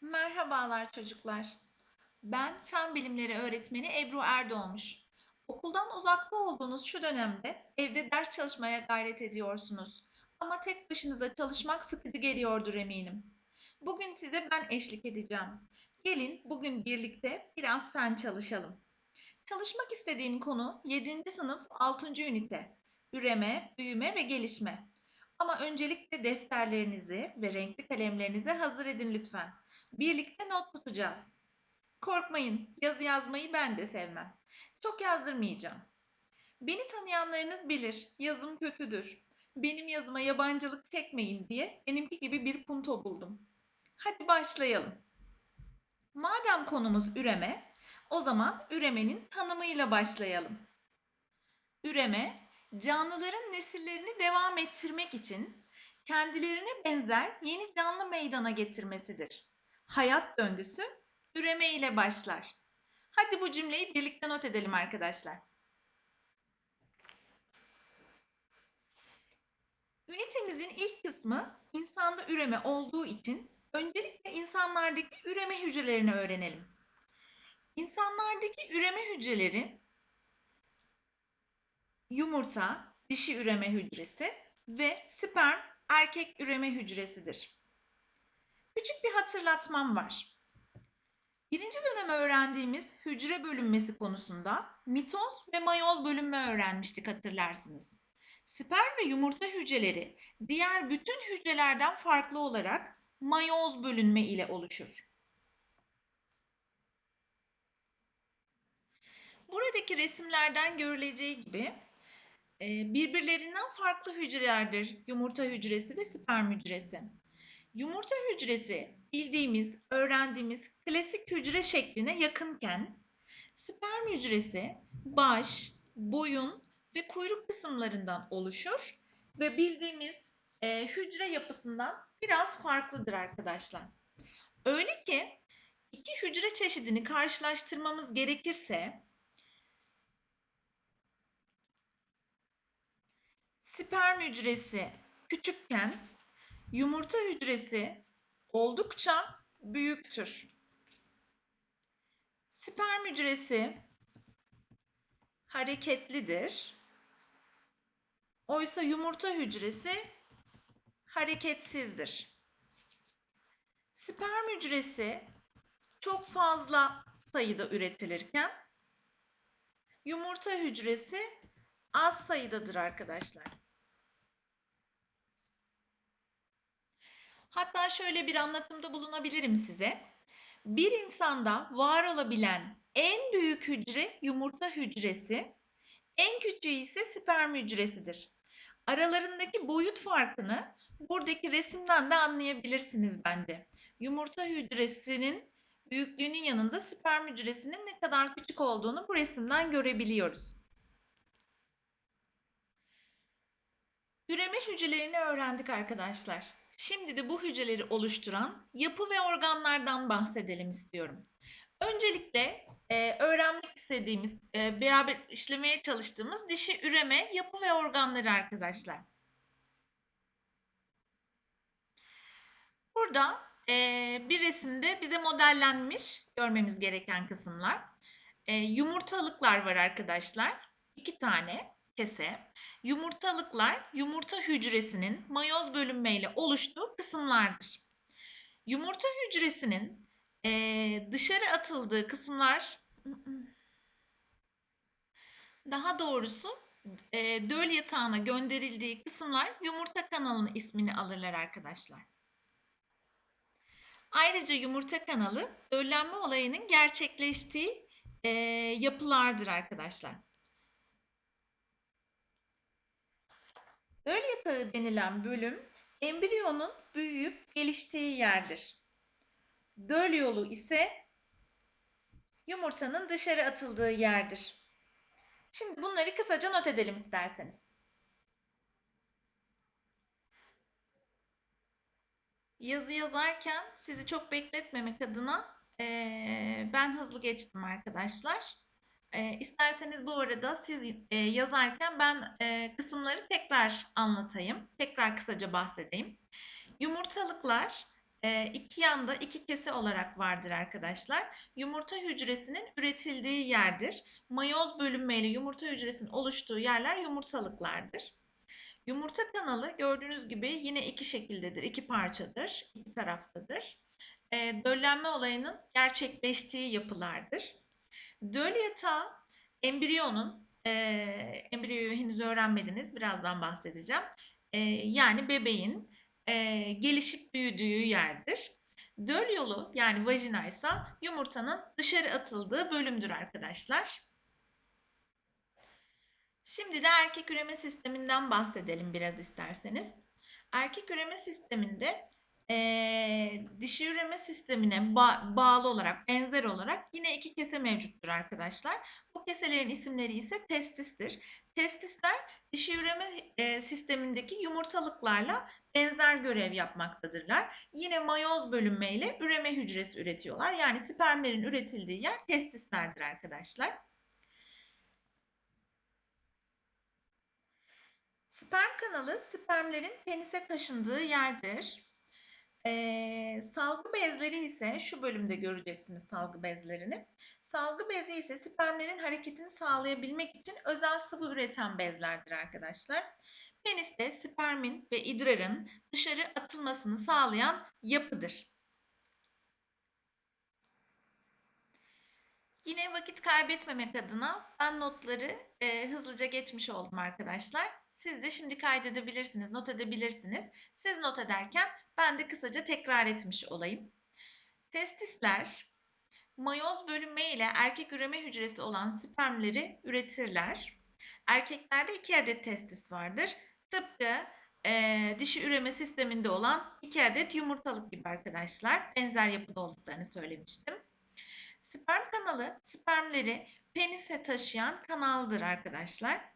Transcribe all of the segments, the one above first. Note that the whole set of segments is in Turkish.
Merhabalar çocuklar. Ben Fen Bilimleri Öğretmeni Ebru Erdoğmuş. Okuldan uzakta olduğunuz şu dönemde evde ders çalışmaya gayret ediyorsunuz. Ama tek başınıza çalışmak sıkıcı geliyordur eminim. Bugün size ben eşlik edeceğim. Gelin bugün birlikte biraz fen çalışalım. Çalışmak istediğim konu 7. sınıf 6. ünite. Üreme, büyüme ve gelişme. Ama öncelikle defterlerinizi ve renkli kalemlerinizi hazır edin lütfen. Birlikte not tutacağız. Korkmayın, yazı yazmayı ben de sevmem. Çok yazdırmayacağım. Beni tanıyanlarınız bilir, yazım kötüdür. Benim yazıma yabancılık çekmeyin diye benimki gibi bir punto buldum. Hadi başlayalım. Madem konumuz üreme, o zaman üremenin tanımıyla başlayalım. Üreme, canlıların nesillerini devam ettirmek için kendilerine benzer yeni canlı meydana getirmesidir. Hayat döngüsü üreme ile başlar. Hadi bu cümleyi birlikte not edelim arkadaşlar. Ünitemizin ilk kısmı insanda üreme olduğu için öncelikle insanlardaki üreme hücrelerini öğrenelim. İnsanlardaki üreme hücreleri yumurta, dişi üreme hücresi ve sperm, erkek üreme hücresidir. Küçük bir hatırlatmam var. Birinci dönem öğrendiğimiz hücre bölünmesi konusunda mitoz ve mayoz bölünme öğrenmiştik hatırlarsınız. Sperm ve yumurta hücreleri diğer bütün hücrelerden farklı olarak mayoz bölünme ile oluşur. Buradaki resimlerden görüleceği gibi e, birbirlerinden farklı hücrelerdir yumurta hücresi ve sperm hücresi. Yumurta hücresi bildiğimiz, öğrendiğimiz klasik hücre şekline yakınken sperm hücresi baş, boyun ve kuyruk kısımlarından oluşur ve bildiğimiz e, hücre yapısından biraz farklıdır arkadaşlar. Öyle ki iki hücre çeşidini karşılaştırmamız gerekirse sperm hücresi küçükken yumurta hücresi oldukça büyüktür. Sperm hücresi hareketlidir. Oysa yumurta hücresi hareketsizdir. Sperm hücresi çok fazla sayıda üretilirken yumurta hücresi az sayıdadır arkadaşlar. Hatta şöyle bir anlatımda bulunabilirim size. Bir insanda var olabilen en büyük hücre yumurta hücresi, en küçüğü ise sperm hücresidir. Aralarındaki boyut farkını buradaki resimden de anlayabilirsiniz bence. Yumurta hücresinin büyüklüğünün yanında sperm hücresinin ne kadar küçük olduğunu bu resimden görebiliyoruz. Üreme hücrelerini öğrendik arkadaşlar. Şimdi de bu hücreleri oluşturan yapı ve organlardan bahsedelim istiyorum. Öncelikle e, öğrenmek istediğimiz, e, beraber işlemeye çalıştığımız dişi üreme, yapı ve organları arkadaşlar. Burada e, bir resimde bize modellenmiş görmemiz gereken kısımlar. E, yumurtalıklar var arkadaşlar. İki tane kese. Yumurtalıklar yumurta hücresinin mayoz bölünmeyle oluştuğu kısımlardır. Yumurta hücresinin e, dışarı atıldığı kısımlar daha doğrusu e, döl yatağına gönderildiği kısımlar yumurta kanalının ismini alırlar arkadaşlar. Ayrıca yumurta kanalı döllenme olayının gerçekleştiği e, yapılardır arkadaşlar. Döl yatağı denilen bölüm embriyonun büyüyüp geliştiği yerdir. Döl yolu ise yumurtanın dışarı atıldığı yerdir. Şimdi bunları kısaca not edelim isterseniz. Yazı yazarken sizi çok bekletmemek adına e, ben hızlı geçtim arkadaşlar. E, isterseniz bu arada siz e, yazarken ben e, kısımları tekrar anlatayım. Tekrar kısaca bahsedeyim. Yumurtalıklar e, iki yanda iki kese olarak vardır arkadaşlar. Yumurta hücresinin üretildiği yerdir. Mayoz bölünmeyle yumurta hücresinin oluştuğu yerler yumurtalıklardır. Yumurta kanalı gördüğünüz gibi yine iki şekildedir, iki parçadır, iki taraftadır. E, döllenme olayının gerçekleştiği yapılardır. Döl yatağı embriyonun, e, embriyoyu henüz öğrenmediniz, birazdan bahsedeceğim. E, yani bebeğin e, gelişip büyüdüğü yerdir. Döl yolu yani vajina ise yumurtanın dışarı atıldığı bölümdür arkadaşlar. Şimdi de erkek üreme sisteminden bahsedelim biraz isterseniz. Erkek üreme sisteminde e, dişi üreme sistemine ba bağlı olarak, benzer olarak yine iki kese mevcuttur arkadaşlar. Bu keselerin isimleri ise testistir. Testisler dişi üreme e, sistemindeki yumurtalıklarla benzer görev yapmaktadırlar. Yine mayoz bölünmeyle üreme hücresi üretiyorlar. Yani spermlerin üretildiği yer testislerdir arkadaşlar. Sperm kanalı spermlerin penise taşındığı yerdir. Ee, salgı bezleri ise şu bölümde göreceksiniz salgı bezlerini. Salgı bezi ise spermlerin hareketini sağlayabilmek için özel sıvı üreten bezlerdir arkadaşlar. Penis de spermin ve idrarın dışarı atılmasını sağlayan yapıdır. Yine vakit kaybetmemek adına ben notları e, hızlıca geçmiş oldum arkadaşlar. Siz de şimdi kaydedebilirsiniz, not edebilirsiniz. Siz not ederken ben de kısaca tekrar etmiş olayım. Testisler mayoz bölünme ile erkek üreme hücresi olan spermleri üretirler. Erkeklerde iki adet testis vardır. Tıpkı e, dişi üreme sisteminde olan iki adet yumurtalık gibi arkadaşlar. Benzer yapıda olduklarını söylemiştim. Sperm kanalı spermleri penise taşıyan kanaldır arkadaşlar.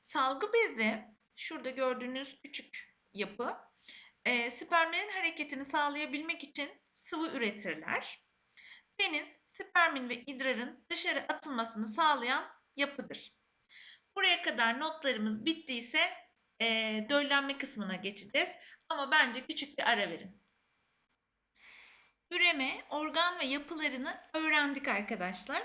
Salgı bezi şurada gördüğünüz küçük yapı e, spermlerin hareketini sağlayabilmek için sıvı üretirler. Penis spermin ve idrarın dışarı atılmasını sağlayan yapıdır. Buraya kadar notlarımız bittiyse e, döllenme kısmına geçeceğiz. Ama bence küçük bir ara verin. Üreme, organ ve yapılarını öğrendik arkadaşlar.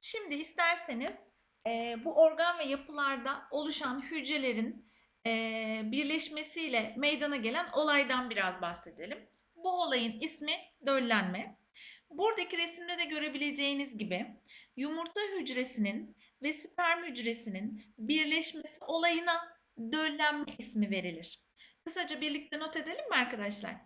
Şimdi isterseniz e, bu organ ve yapılarda oluşan hücrelerin e, birleşmesiyle meydana gelen olaydan biraz bahsedelim. Bu olayın ismi döllenme. Buradaki resimde de görebileceğiniz gibi yumurta hücresinin ve sperm hücresinin birleşmesi olayına döllenme ismi verilir. Kısaca birlikte not edelim mi arkadaşlar?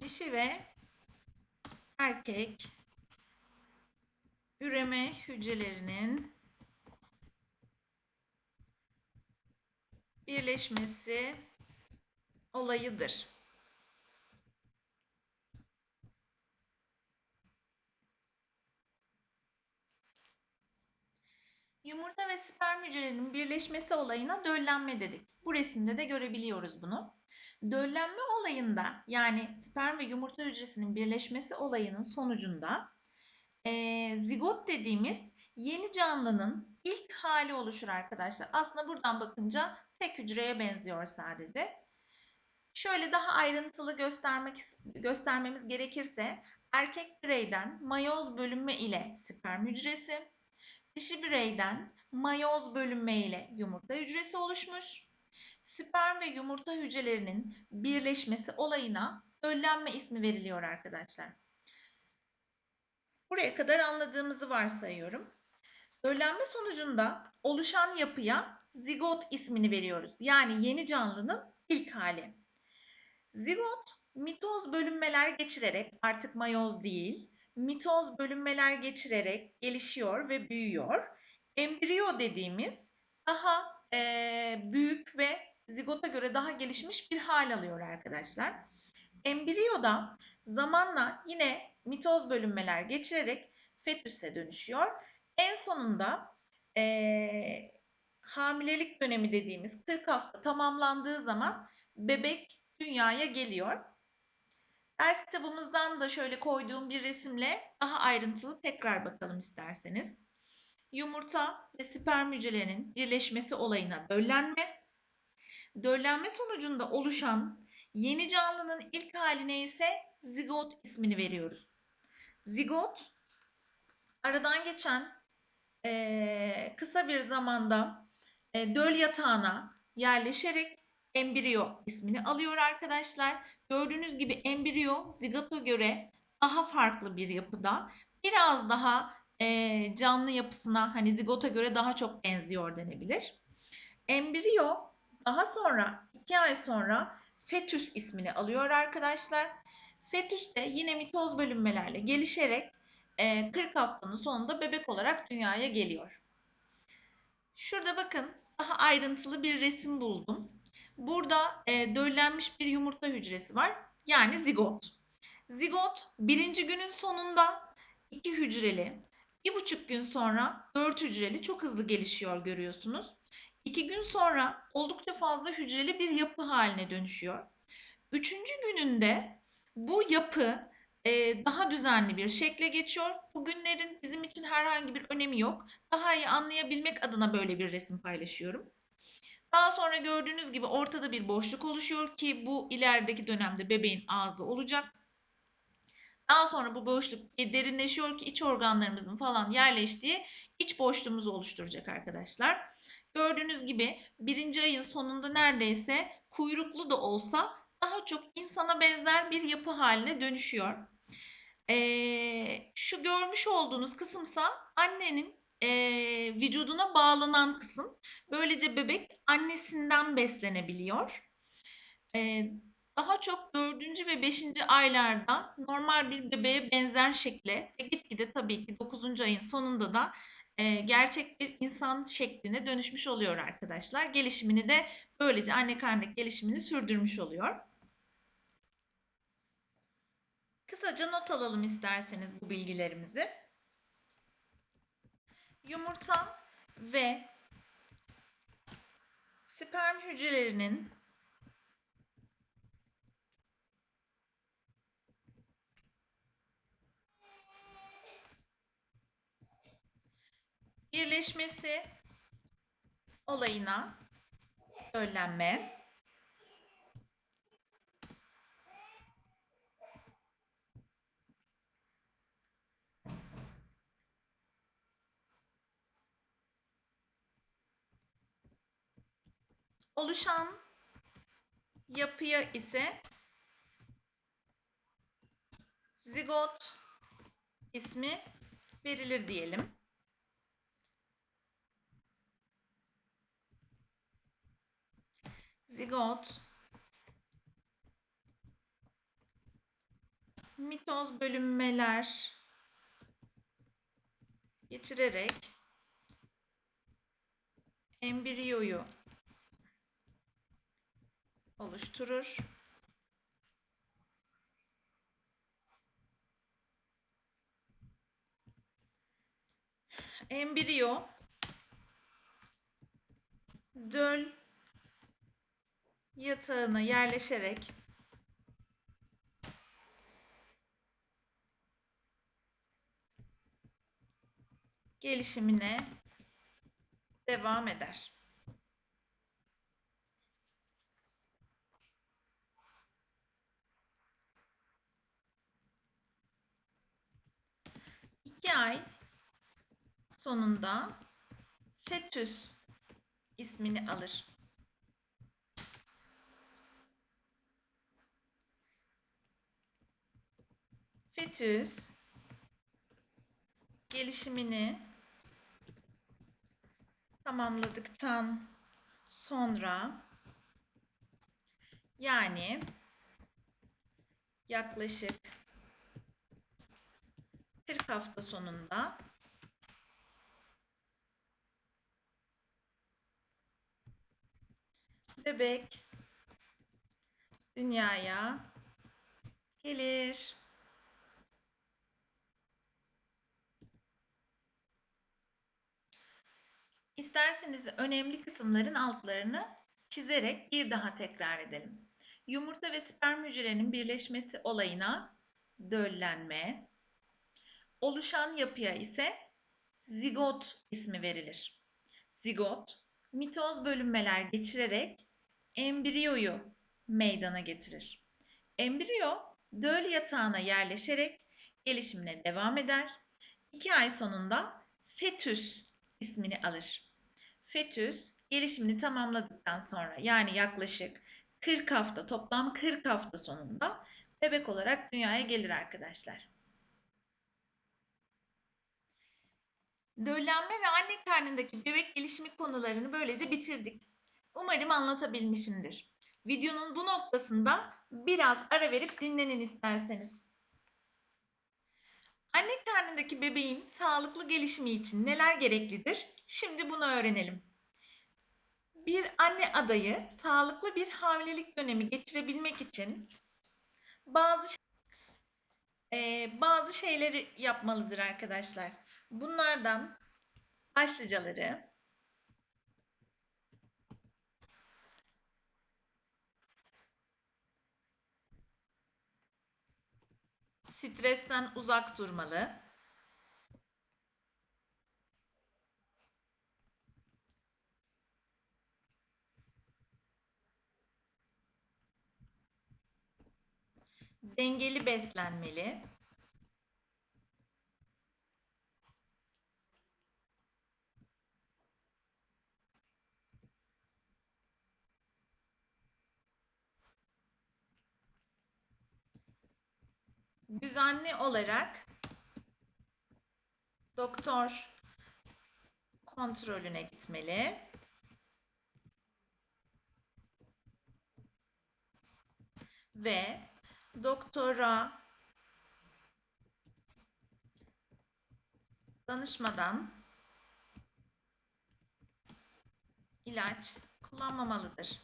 Dişi ve erkek üreme hücrelerinin birleşmesi olayıdır. Yumurta ve sperm hücrelerinin birleşmesi olayına döllenme dedik. Bu resimde de görebiliyoruz bunu. Döllenme olayında yani sperm ve yumurta hücresinin birleşmesi olayının sonucunda e, zigot dediğimiz yeni canlının ilk hali oluşur arkadaşlar. Aslında buradan bakınca tek hücreye benziyor sadece. Şöyle daha ayrıntılı göstermek göstermemiz gerekirse erkek bireyden mayoz bölünme ile sperm hücresi, dişi bireyden mayoz bölünme ile yumurta hücresi oluşmuş sperm ve yumurta hücrelerinin birleşmesi olayına döllenme ismi veriliyor arkadaşlar. Buraya kadar anladığımızı varsayıyorum. Döllenme sonucunda oluşan yapıya zigot ismini veriyoruz. Yani yeni canlının ilk hali. Zigot mitoz bölünmeler geçirerek artık mayoz değil, mitoz bölünmeler geçirerek gelişiyor ve büyüyor. Embriyo dediğimiz daha e, büyük ve zigota göre daha gelişmiş bir hal alıyor arkadaşlar. Embriyoda zamanla yine mitoz bölünmeler geçirerek fetüse dönüşüyor. En sonunda e, hamilelik dönemi dediğimiz 40 hafta tamamlandığı zaman bebek dünyaya geliyor. Ders kitabımızdan da şöyle koyduğum bir resimle daha ayrıntılı tekrar bakalım isterseniz. Yumurta ve sperm hücrelerinin birleşmesi olayına döllenme, döllenme sonucunda oluşan yeni canlının ilk haline ise zigot ismini veriyoruz. Zigot, aradan geçen e, kısa bir zamanda e, döl yatağına yerleşerek embriyo ismini alıyor arkadaşlar. Gördüğünüz gibi embriyo zigota göre daha farklı bir yapıda. Biraz daha e, canlı yapısına hani zigota göre daha çok benziyor denebilir. Embriyo daha sonra 2 ay sonra fetüs ismini alıyor arkadaşlar. Fetüs de yine mitoz bölünmelerle gelişerek 40 haftanın sonunda bebek olarak dünyaya geliyor. Şurada bakın daha ayrıntılı bir resim buldum. Burada e, döllenmiş bir yumurta hücresi var. Yani zigot. Zigot birinci günün sonunda iki hücreli, bir buçuk gün sonra dört hücreli çok hızlı gelişiyor görüyorsunuz. İki gün sonra oldukça fazla hücreli bir yapı haline dönüşüyor. Üçüncü gününde bu yapı e, daha düzenli bir şekle geçiyor. Bugünlerin bizim için herhangi bir önemi yok. Daha iyi anlayabilmek adına böyle bir resim paylaşıyorum. Daha sonra gördüğünüz gibi ortada bir boşluk oluşuyor ki bu ilerideki dönemde bebeğin ağzı olacak. Daha sonra bu boşluk derinleşiyor ki iç organlarımızın falan yerleştiği iç boşluğumuzu oluşturacak arkadaşlar. Gördüğünüz gibi birinci ayın sonunda neredeyse kuyruklu da olsa daha çok insana benzer bir yapı haline dönüşüyor. Ee, şu görmüş olduğunuz kısımsa annenin e, vücuduna bağlanan kısım. Böylece bebek annesinden beslenebiliyor. E, daha çok dördüncü ve beşinci aylarda normal bir bebeğe benzer şekle ve gitgide tabii ki dokuzuncu ayın sonunda da e, gerçek bir insan şekline dönüşmüş oluyor arkadaşlar. Gelişimini de böylece anne karnındaki gelişimini sürdürmüş oluyor. Kısaca not alalım isterseniz bu bilgilerimizi. Yumurta ve sperm hücrelerinin birleşmesi olayına döllenme oluşan yapıya ise zigot ismi verilir diyelim. Zigot. Mitoz bölünmeler. Geçirerek. Embriyoyu oluşturur. Embriyo. Döl yatağına yerleşerek gelişimine devam eder. İki ay sonunda fetüs ismini alır. Fetüs gelişimini tamamladıktan sonra yani yaklaşık 40 hafta sonunda bebek dünyaya gelir. İsterseniz önemli kısımların altlarını çizerek bir daha tekrar edelim. Yumurta ve sperm hücrelerinin birleşmesi olayına döllenme, oluşan yapıya ise zigot ismi verilir. Zigot, mitoz bölünmeler geçirerek embriyoyu meydana getirir. Embriyo döl yatağına yerleşerek gelişimine devam eder. İki ay sonunda fetüs ismini alır. Fetüs gelişimini tamamladıktan sonra yani yaklaşık 40 hafta toplam 40 hafta sonunda bebek olarak dünyaya gelir arkadaşlar. Döllenme ve anne karnındaki bebek gelişimi konularını böylece bitirdik. Umarım anlatabilmişimdir. Videonun bu noktasında biraz ara verip dinlenin isterseniz. Anne karnındaki bebeğin sağlıklı gelişimi için neler gereklidir? Şimdi bunu öğrenelim. Bir anne adayı sağlıklı bir hamilelik dönemi geçirebilmek için bazı e, bazı şeyleri yapmalıdır arkadaşlar. Bunlardan başlıcaları stresten uzak durmalı. Dengeli beslenmeli. Düzenli olarak doktor kontrolüne gitmeli. Ve doktora danışmadan ilaç kullanmamalıdır.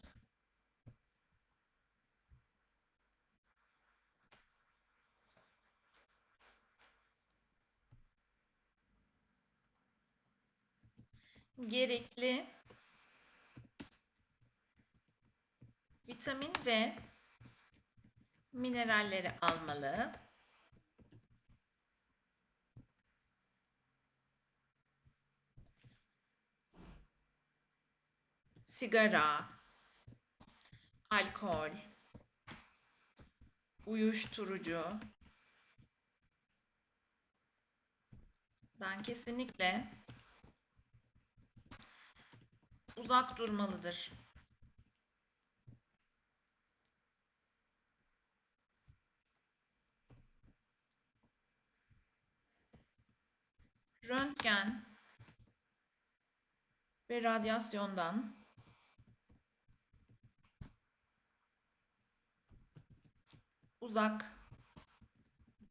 Gerekli vitamin ve mineralleri almalı. Sigara, alkol, uyuşturucu dan kesinlikle uzak durmalıdır. Röntgen ve radyasyondan uzak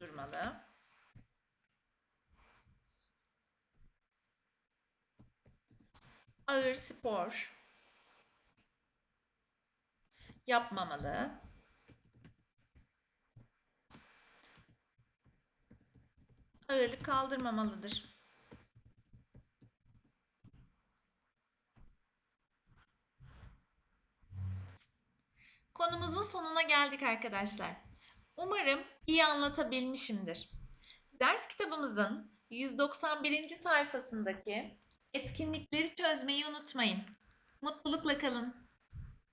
durmalı. Ağır spor yapmamalı. Ağırlık kaldırmamalıdır. Konumuzun sonuna geldik arkadaşlar. Umarım iyi anlatabilmişimdir. Ders kitabımızın 191. sayfasındaki Etkinlikleri çözmeyi unutmayın. Mutlulukla kalın.